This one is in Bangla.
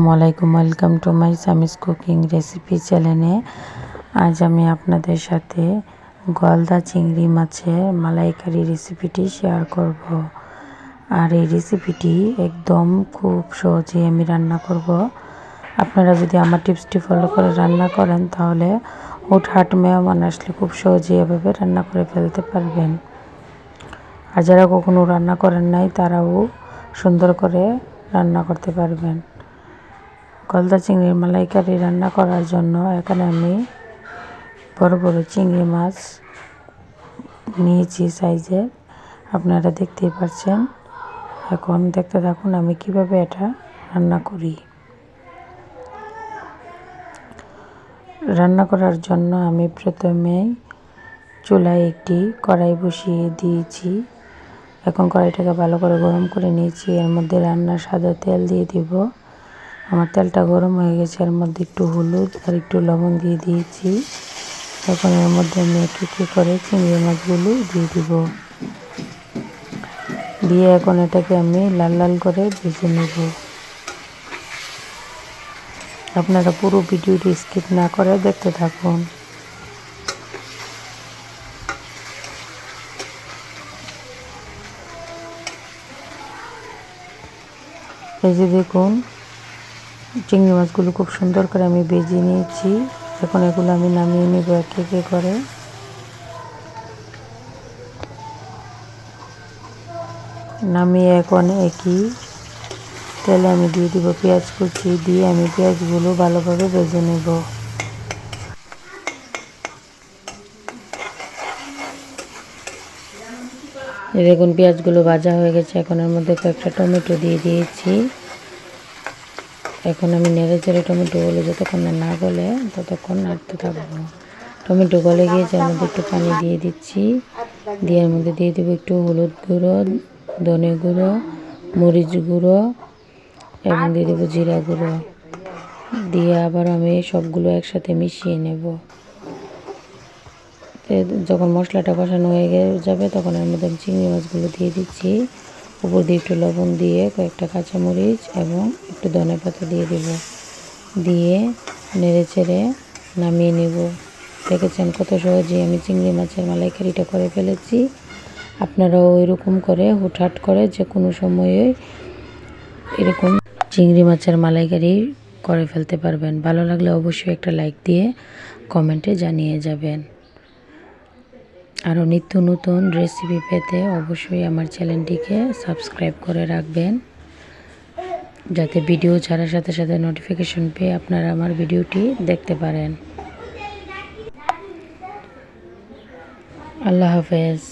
আসসালামু আলাইকুম, welcome to my Sami's cooking recipe চ্যানেলে। আজ আমি আপনাদের সাথে গলদা চিংড়ি মাছের মালাইকারি রেসিপিটি শেয়ার করব। আর এই রেসিপিটি একদম খুব সহজেই আমি রান্না করব। আপনারা যদি আমার টিপসটি ফলো করে রান্না করেন, তাহলে হুটহাট মেহমান আসলে খুব সহজেই এভাবে রান্না করে ফেলতে পারবেন। আর যারা কখনো রান্না করেন নাই, তারাও সুন্দর করে রান্না করতে পারবেন। গলদা চিংড়ির মালাইকারি রান্না করার জন্য এখানে আমি বড় বড় চিংড়ি মাছ নিয়েছি সাইজের। আপনারা দেখতেই পাচ্ছেন এখন দেখতে থাকুন আমি কীভাবে এটা রান্না করি। রান্না করার জন্য আমি প্রথমে চুলায় একটি কড়াই বসিয়ে দিয়েছি। এখন কড়াইটাকে ভালো করে গরম করে নিয়েছি। এর মধ্যে রান্নার সাদা তেল দিয়ে দিব। আমার তেলটা গরম হয়ে গেছে, এর মধ্যে একটু হলুদ আর একটু লবণ দিয়ে দিয়েছি। এখন এর মধ্যে আমি একটু কী করে চিংড়ি মাছগুলো দিয়ে দিব। দিয়ে এখন এটাকে আমি লাল লাল করে ভেজে নেব। আপনারা পুরো ভিডিওটি স্কিপ না করে দেখতে থাকুন। এই যে দেখুন চিংড়ি মাছগুলো খুব সুন্দর করে আমি বেজে নিয়েছি। এখন এগুলো আমি নামিয়ে নেব এক একে করে। নামিয়ে এখন একই তেলে আমি দিয়ে দিব পেঁয়াজ কুচি, দিয়ে আমি পেঁয়াজগুলো ভালোভাবে বেজে নেব। দেখুন, পেঁয়াজগুলো ভাজা হয়ে গেছে। এখন এর মধ্যে কয়েকটা টমেটো দিয়ে দিয়েছি। এখন আমি নেড়ে চেড়ে টমেটোগুলো যতক্ষণ না না গলে ততক্ষণ নাড়তে থাকব। টমেটো গলে গিয়েছে এর মধ্যে একটু পানি দিয়ে দিচ্ছি। দিয়ে মধ্যে দিয়ে দেবো একটু হলুদ গুঁড়ো, ধনে গুঁড়ো, মরিচ গুঁড়ো, এবং দিয়ে দেবো জিরা গুঁড়ো। দিয়ে আবার আমি সবগুলো একসাথে মিশিয়ে নেব। যখন মশলাটা কষানো হয়ে যাবে, তখন এর মধ্যে আমি চিংড়ি মাছগুলো দিয়ে দিচ্ছি। উপর দিয়ে একটু লবণ দিয়ে কয়েকটা কাঁচামরিচ এবং একটু ধনে পাতা দিয়ে দেব। দিয়ে নেড়ে চেড়ে নামিয়ে নেব। দেখেছেন কত সহজেই আমি চিংড়ি মাছের মালাইকারিটা করে ফেলেছি। আপনারাও এরকম করে, হুটহাট করে যে কোনো সময়ে এরকম চিংড়ি মাছের মালাইকারি করে ফেলতে পারবেন। ভালো লাগলে অবশ্যই একটা লাইক দিয়ে কমেন্টে জানিয়ে যাবেন। আরও নিত্য নতুন রেসিপি পেতে অবশ্যই আমার চ্যানেলটিকে সাবস্ক্রাইব করে রাখবেন। যাতে ভিডিও ছাড়ার সাথে সাথে নোটিফিকেশন পেয়ে আপনারা আমার ভিডিওটি দেখতে পারেন। আল্লাহ হাফেজ।